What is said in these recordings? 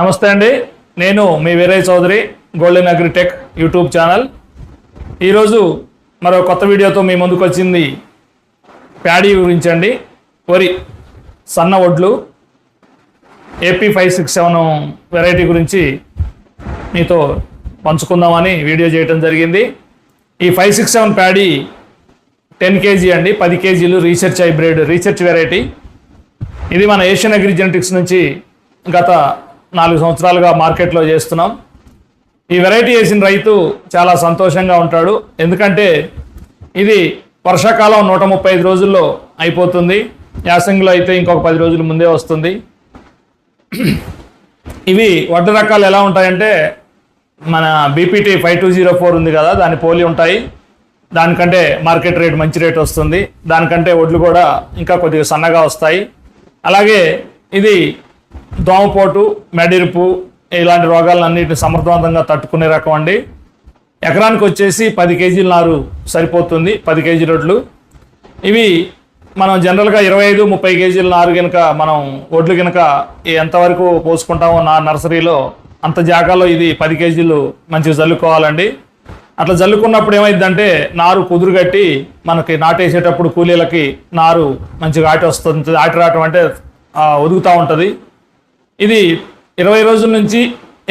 నమస్తే అండి. నేను మీ Veeraiah Chowdary golden agritech YouTube channel. ఈరోజు మరో కొత్త వీడియోతో మీ ముందుకు వచ్చింది ప్యాడీ గురించి అండి. వరి సన్న వడ్లు AP five six seven variety గురించి మీతో పంచుకుందామని వీడియో చేయడం జరిగింది. ఈ five six seven paddy ten KG అండి. పది కేజీలు రీసెర్చ్ హైబ్రిడ్ రీసెర్చ్ వెరైటీ ఇది మన ఏషియన్ అగ్రి జెనెటిక్స్ నుంచి గత నాలుగు సంవత్సరాలుగా మార్కెట్లో చేస్తున్నాం. ఈ వెరైటీ వేసిన రైతు చాలా సంతోషంగా ఉంటాడు. ఎందుకంటే ఇది వర్షాకాలం నూట ముప్పై ఐదు రోజుల్లో అయిపోతుంది. యాసంగిలో అయితే ఇంకొక పది రోజుల ముందే వస్తుంది. ఇవి వడ్డ రకాలు ఎలా ఉంటాయంటే మన BPT five two zero four ఉంది కదా దాని పోలి ఉంటాయి. దానికంటే మార్కెట్ రేట్ మంచి రేట్ వస్తుంది. దానికంటే వడ్లు కూడా ఇంకా కొద్దిగా సన్నగా వస్తాయి. అలాగే ఇది దోమపోటు మెడిరుపు ఇలాంటి రోగాలన్నిటిని సమర్థవంతంగా తట్టుకునే రకం అండి. ఎకరానికి వచ్చేసి పది కేజీల నారు సరిపోతుంది పది కేజీ రొడ్లు. ఇవి మనం జనరల్గా ఇరవై ఐదు ముప్పై కేజీల నారు కనుక మనం ఒడ్లు కనుక ఎంతవరకు పోసుకుంటామో నా నర్సరీలో అంత జాగాలో ఇది పది కేజీలు మంచిగా జల్లుకోవాలండి. అట్లా జల్లుకున్నప్పుడు ఏమైందంటే నారు కుదురు కట్టి మనకి నాటేసేటప్పుడు కూలీలకి నారు మంచిగా ఆటి వస్తుంది ఆటి రావటం అంటే ఒదుగుతూ ఉంటుంది. ఇది ఇరవై రోజుల నుంచి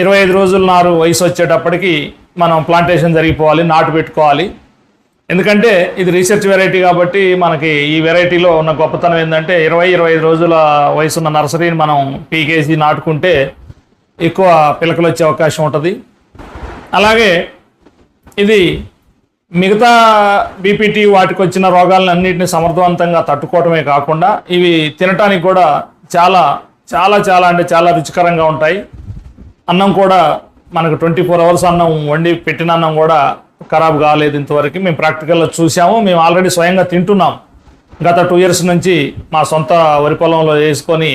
ఇరవై ఐదు రోజుల నారు వయసు వచ్చేటప్పటికి మనం ప్లాంటేషన్ జరిగిపోవాలి నాటు పెట్టుకోవాలి. ఎందుకంటే ఇది రీసెర్చ్ వెరైటీ కాబట్టి మనకి ఈ వెరైటీలో ఉన్న గొప్పతనం ఏంటంటే ఇరవై ఇరవై ఐదు రోజుల వయసున్న నర్సరీని మనం పీకేసి నాటుకుంటే ఎక్కువ పిలకలు వచ్చే అవకాశం ఉంటుంది. అలాగే ఇది మిగతా బీపీటీ వాటికి వచ్చిన రోగాలను అన్నింటినీ సమర్థవంతంగా తట్టుకోవటమే కాకుండా ఇవి తినటానికి కూడా చాలా చాలా చాలా అంటే చాలా రుచికరంగా ఉంటాయి. అన్నం కూడా మనకు ట్వంటీ ఫోర్ అవర్స్ అన్నం వండి పెట్టిన అన్నం కూడా ఖరాబ్ కాలేదు ఇంతవరకు. మేము ప్రాక్టికల్లో చూసాము మేము ఆల్రెడీ స్వయంగా తింటున్నాం. గత టూ ఇయర్స్ నుంచి మా సొంత వరి పొలంలో వేసుకొని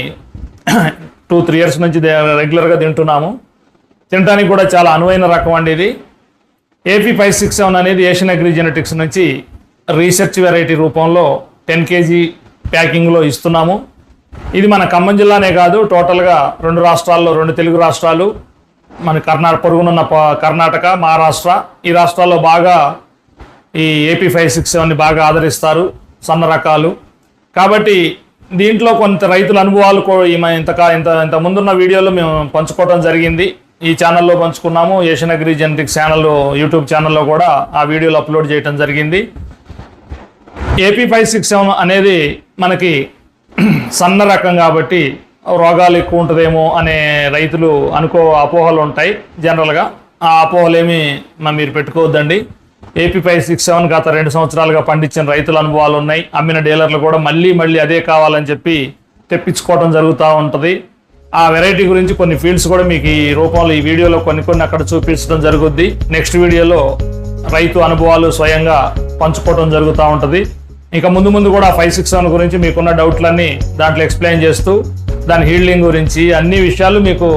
టూ త్రీ ఇయర్స్ నుంచి రెగ్యులర్గా తింటున్నాము. తినడానికి కూడా చాలా అనువైన రకం అండి ఇది. ఏపీ ఫైవ్ సిక్స్ సెవెన్ అనేది ఏషియన్ అగ్రి జెనెటిక్స్ నుంచి రీసెర్చ్ వెరైటీ రూపంలో టెన్ కేజీ ప్యాకింగ్లో ఇస్తున్నాము. ఇది మన ఖమ్మం జిల్లానే కాదు టోటల్గా రెండు రాష్ట్రాల్లో రెండు తెలుగు రాష్ట్రాలు మన కర్ణాటక పొరుగునున్న ప- కర్ణాటక మహారాష్ట్ర ఈ రాష్ట్రాల్లో బాగా ఈ ఏపీ ఫైవ్ సిక్స్ సెవెన్ని బాగా ఆదరిస్తారు సన్న రకాలు. కాబట్టి దీంట్లో కొంత రైతుల అనుభవాలు కూ- ఇంత ఇంత ఇంత ముందున్న వీడియోలో మేము పంచుకోవడం జరిగింది. ఈ ఛానల్లో పంచుకున్నాము Asian agri genetics channel YouTube ఛానల్లో కూడా ఆ వీడియోలు అప్లోడ్ చేయడం జరిగింది. ఏపీ ఫైవ్ సిక్స్ సెవెన్ అనేది మనకి సన్న రకం కాబట్టి రోగాలు ఎక్కువ ఉంటుందేమో అనే రైతులు అనుకో అపోహలు ఉంటాయి జనరల్గా. ఆ అపోహలు ఏమి మీరు పెట్టుకోవద్దండి. ఏపీ ఫైవ్ సిక్స్ సెవెన్ గత రెండు సంవత్సరాలుగా పండించిన రైతుల అనుభవాలు ఉన్నాయి. అమ్మిన డీలర్లు కూడా మళ్ళీ మళ్ళీ అదే కావాలని చెప్పి తెప్పించుకోవడం జరుగుతూ ఉంటుంది. ఆ వెరైటీ గురించి కొన్ని ఫీల్డ్స్ కూడా మీకు ఈ రూపంలో ఈ వీడియోలో కొన్ని కొన్ని అక్కడ చూపించడం జరుగుద్ది. నెక్స్ట్ వీడియోలో రైతు అనుభవాలు స్వయంగా పంచుకోవడం జరుగుతూ ఉంటుంది. ఇంకా ముందు ముందు కూడా ఫైవ్ సిక్స్ సెవెన్ గురించి మీకున్న డౌట్లన్నీ దాంట్లో ఎక్స్ప్లెయిన్ చేస్తూ దాని హీల్డింగ్ గురించి అన్ని విషయాలు మీకు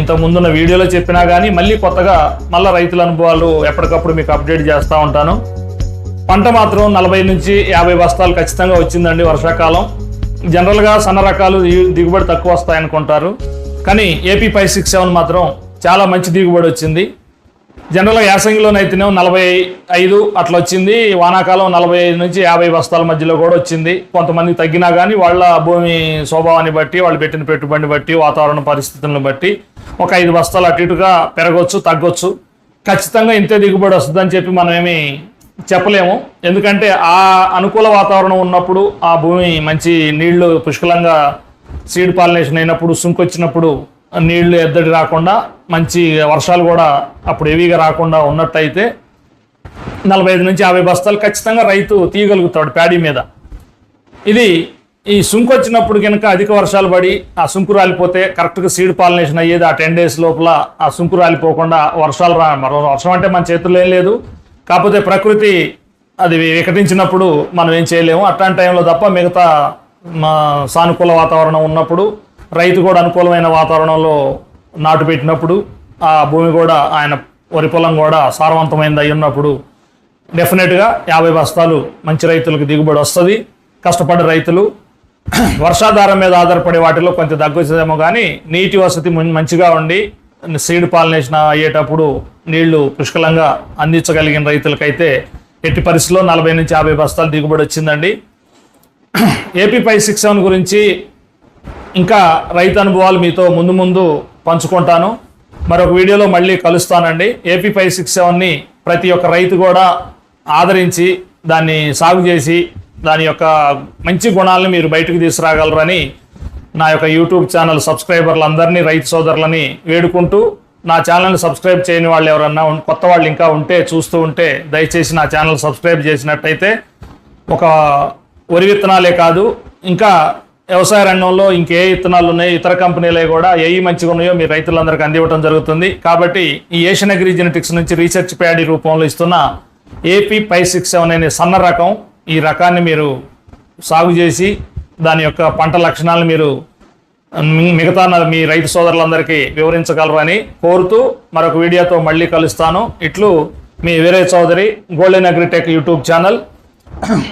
ఇంత ముందున్న వీడియోలో చెప్పినా కానీ మళ్ళీ కొత్తగా మళ్ళీ రైతుల అనుభవాలు ఎప్పటికప్పుడు మీకు అప్డేట్ చేస్తూ ఉంటాను. పంట మాత్రం నలభై నుంచి యాభై బస్తాలు ఖచ్చితంగా వచ్చిందండి వర్షాకాలం. జనరల్గా సన్న రకాలు దిగుబడి తక్కువ వస్తాయనుకుంటారు. కానీ ఏపీ ఫైవ్ సిక్స్ సెవెన్ మాత్రం చాలా మంచి దిగుబడి వచ్చింది. జనరల్గా యాసంగిలోనైతేనే నలభై ఐదు అట్లా వచ్చింది. వానాకాలం నలభై ఐదు నుంచి యాభై బస్తాల మధ్యలో కూడా వచ్చింది. కొంతమంది తగ్గినా కానీ వాళ్ళ భూమి స్వభావాన్ని బట్టి వాళ్ళు పెట్టిన పెట్టుబడిని బట్టి వాతావరణ పరిస్థితులను బట్టి ఒక ఐదు బస్తాలు అటు ఇటుగా పెరగవచ్చు తగ్గొచ్చు. ఖచ్చితంగా ఇంతే దిగుబడి వస్తుందని చెప్పి మనమేమి చెప్పలేము. ఎందుకంటే ఆ అనుకూల వాతావరణం ఉన్నప్పుడు ఆ భూమి మంచి నీళ్ళు పుష్కలంగా సీడ్ పాలినేషన్ అయినప్పుడు సుంకొచ్చినప్పుడు నీళ్ళు ఎద్దడి రాకుండా మంచి వర్షాలు కూడా అప్పుడు హెవీగా రాకుండా ఉన్నట్టయితే నలభై ఐదు నుంచి యాభై బస్తాలు ఖచ్చితంగా రైతు తీయగలుగుతాడు ప్యాడీ మీద. ఇది ఈ సుంకు వచ్చినప్పుడు కనుక అధిక వర్షాలు పడి ఆ సుంకు రాలిపోతే కరెక్ట్గా సీడ్ పాలినేషన్ అయ్యేది ఆ టెన్ డేస్ లోపల ఆ సుంకు రాలిపోకుండా వర్షాలు రా మరో వర్షం అంటే మన చేతుల్లో ఏం లేదు. కాకపోతే ప్రకృతి అది వికటించినప్పుడు మనం ఏం చేయలేము. అట్లాంటి టైంలో తప్ప మిగతా మా సానుకూల వాతావరణం ఉన్నప్పుడు రైతు కూడా అనుకూలమైన వాతావరణంలో నాటు పెట్టినప్పుడు ఆ భూమి కూడా ఆయన వరి పొలం కూడా సారవంతమైనది అయి ఉన్నప్పుడు డెఫినెట్గా యాభై బస్తాలు మంచి రైతులకు దిగుబడి వస్తుంది. కష్టపడే రైతులు వర్షాధారం మీద ఆధారపడే వాటిలో కొంచెం తగ్గుతుందేమో కానీ నీటి వసతి మంచిగా ఉండి సీడ్ పాలనేషన్ అయ్యేటప్పుడు నీళ్ళు పుష్కలంగా అందించగలిగిన రైతులకైతే ఎట్టి పరిస్థితుల్లో నలభై నుంచి యాభై బస్తాలు దిగుబడి వచ్చిందండి. ఏపీ పై సిక్స్ సెవెన్ గురించి ఇంకా రైతు అనుభవాలు మీతో ముందు ముందు పంచుకుంటాను. మరొక వీడియోలో మళ్ళీ కలుస్తానండి. ఏపీ ఫైవ్ సిక్స్ సెవెన్ని ప్రతి ఒక్క రైతు కూడా ఆదరించి దాన్ని సాగు చేసి దాని యొక్క మంచి గుణాలను మీరు బయటకు తీసుకురాగలరని నా యొక్క యూట్యూబ్ ఛానల్ సబ్స్క్రైబర్లందరినీ రైతు సోదరులని వేడుకుంటూ నా ఛానల్ని సబ్స్క్రైబ్ చేయని వాళ్ళు ఎవరన్నా కొత్త వాళ్ళు ఇంకా ఉంటే చూస్తూ ఉంటే దయచేసి నా ఛానల్ సబ్స్క్రైబ్ చేసినట్టయితే ఒక వరి విత్తనాలే కాదు ఇంకా వ్యవసాయ రంగంలో ఇంకే విత్తనాలు ఉన్నాయి ఇతర కంపెనీలే కూడా ఏవి మంచిగా ఉన్నాయో మీ రైతులందరికీ అందివ్వడం జరుగుతుంది. కాబట్టి ఈ ఏషియన్ అగ్రి జెనెటిక్స్ నుంచి రీసెర్చ్ ప్యాడీ రూపంలో ఇస్తున్న ఏపీ ఫైవ్ సిక్స్ సెవెన్ అనే సన్న రకం ఈ రకాన్ని మీరు సాగు చేసి దాని యొక్క పంట లక్షణాలను మీరు మిగతా మీ రైతు సోదరులందరికీ వివరించగలరు అని కోరుతూ మరొక వీడియోతో మళ్ళీ కలుస్తాను. ఇట్లు మీ Veeraiah Chowdary golden agritech YouTube channel.